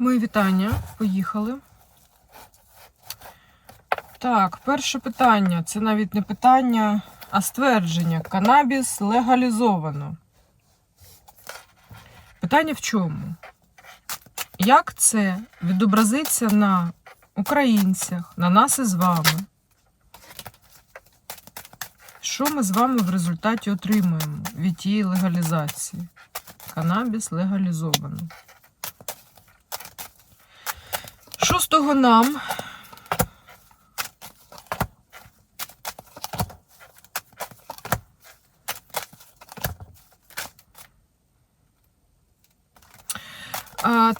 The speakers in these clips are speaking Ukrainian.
Мої вітання. Поїхали. Так, перше питання. Це навіть не питання, а ствердження. Канабіс легалізовано. Питання в чому? Як це відобразиться на українцях, на нас із вами? Що ми з вами в результаті отримуємо від тієї легалізації? Канабіс легалізовано. Нам?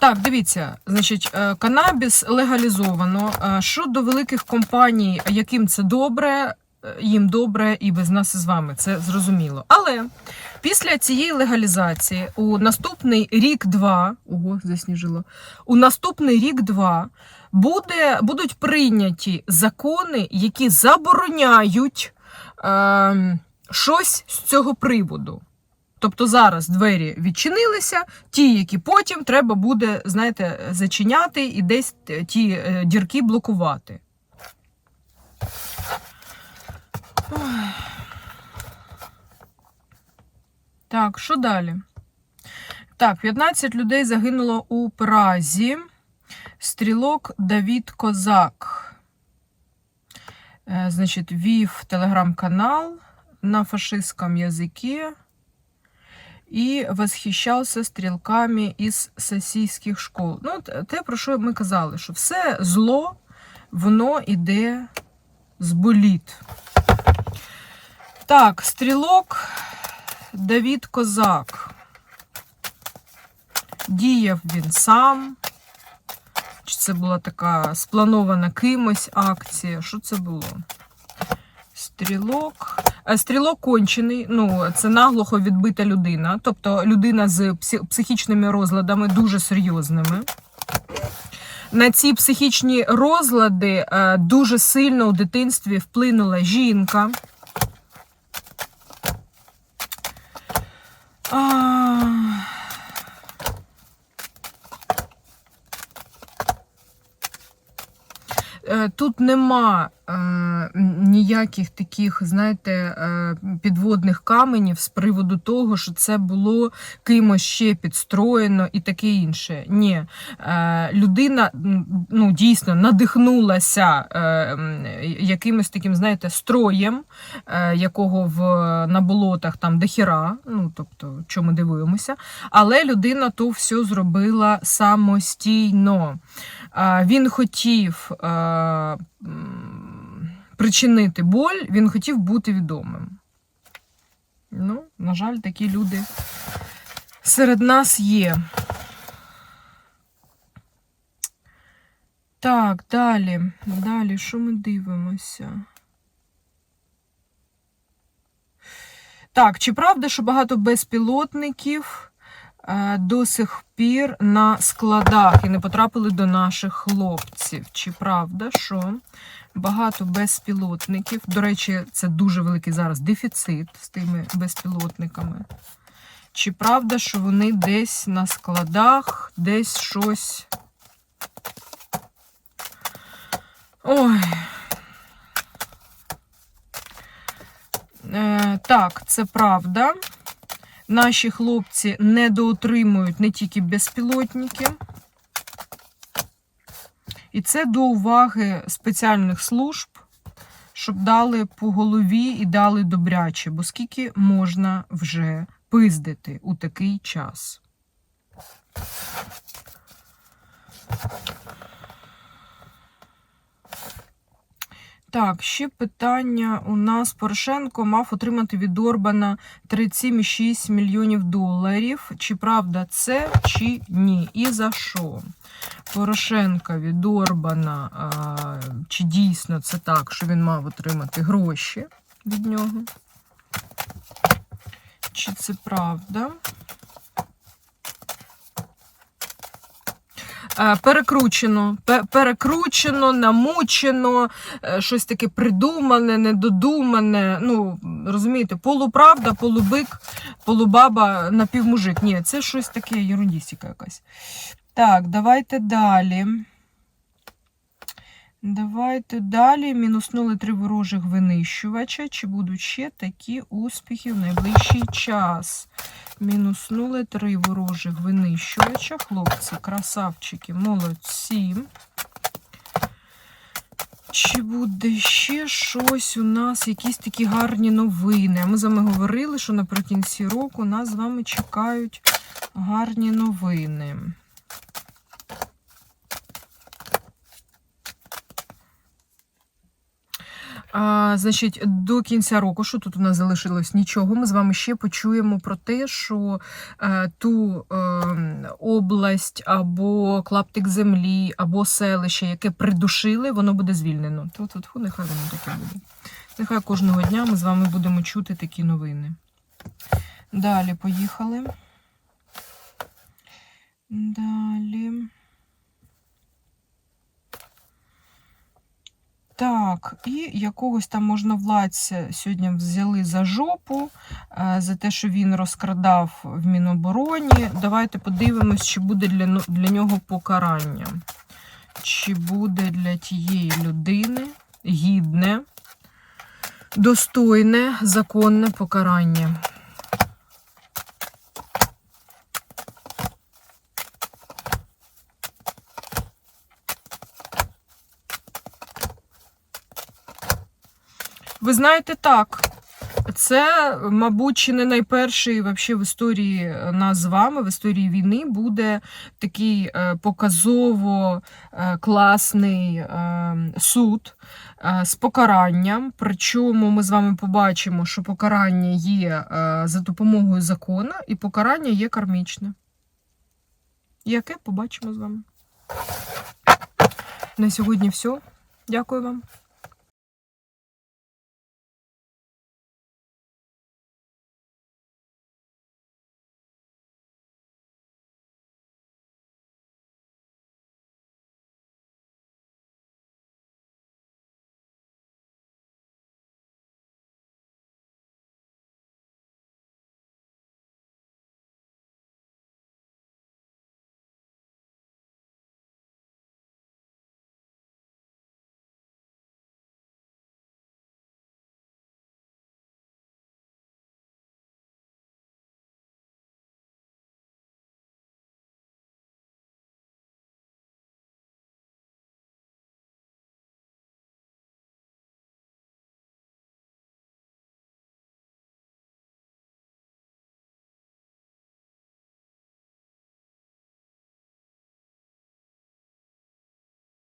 Так, дивіться, значить, е, канабіс легалізовано. Щодо великих компаній, яким це добре, е, їм добре і без нас із вами, це зрозуміло. Але після цієї легалізації у наступний рік-два, ого, засніжило, у наступний рік-два буде, будуть прийняті закони, які забороняють е, щось з цього приводу. Тобто зараз двері відчинилися, ті, які потім треба буде, знаєте, зачиняти і десь ті е, дірки блокувати. Так, що далі? Так, 15 людей загинуло у Празі. Стрілок Давід Козак. Е, Значить, вів телеграм-канал на фашистському язикі і восхищався стрілками із сосійських школ. Ну, те, про що ми казали, що все зло, воно іде з боліт. Так, стрілок Давід Козак. Діяв він сам. Чи це була така спланована кимось акція? Що це було? Стрілок. Е, Стрілок кончений, ну це наглухо відбита людина, тобто людина з психічними розладами дуже серйозними. На ці психічні розлади е, дуже сильно у дитинстві вплинула жінка. Тут нема е, ніяких таких, знаєте, е, підводних каменів з приводу того, що це було кимось ще підстроєно і таке інше. Ні, е, людина ну, дійсно надихнулася е, якимось таким, знаєте, строєм, е, якого в, на болотах там дохіра, ну тобто, чому ми дивуємося, але людина то все зробила самостійно. Він хотів е, причинити боль, він хотів бути відомим. Ну, на жаль, такі люди серед нас є. Так, далі. Далі, що ми дивимося? Так, чи правда, що багато безпілотників до сих пір на складах і не потрапили до наших хлопців? Чи правда, що багато безпілотників? До речі, це дуже великий зараз дефіцит з тими безпілотниками. Чи правда, що вони десь на складах, десь щось. Ой. Е, так, це правда. Наші хлопці недоотримують не тільки безпілотники. І це до уваги спеціальних служб, щоб дали по голові і дали добряче, бо скільки можна вже пиздити у такий час. Так, ще питання у нас. Порошенко мав отримати від Орбана 37,6 мільйонів доларів. Чи правда це, чи ні? І за що? Порошенка від Орбана, а, чи дійсно це так, що він мав отримати гроші від нього? Чи це правда? Перекручено, перекручено, намучено, е, щось таке придумане, недодумане. Ну, розумієте, полуправда, полубик, полубаба, напівмужик. Ні, це щось таке ерундістика якась. Так, давайте далі. Давайте далі. Мінуснули три ворожих винищувача. Чи будуть ще такі успіхи в найближчий час? Мінуснули три ворожих винищувача. Хлопці, красавчики, молодці. Чи буде ще щось у нас, якісь такі гарні новини? Ми з вами говорили, що наприкінці року нас з вами чекають гарні новини. А, значить, до кінця року, що тут у нас залишилось нічого, ми з вами ще почуємо про те, що е, ту е, область або клаптик землі, або селище, яке придушили, воно буде звільнено. Тут, тут, нехай воно таке буде. Нехай кожного дня ми з вами будемо чути такі новини. Далі поїхали. Далі. Так, і якогось там можновладця сьогодні взяли за жопу, е, за те, що він розкрадав в Мінобороні. Давайте подивимось, чи буде для, для нього покарання. Чи буде для тієї людини гідне, достойне, законне покарання. Ви знаєте, так. Це, мабуть, чи не найперший вообще в історії е, нас з вами, в історії війни буде такий е, показово е, класний суд з покаранням. Причому ми з вами побачимо, що покарання є за допомогою закону, і покарання є кармічне. Яке побачимо з вами. На сьогодні все. Дякую вам.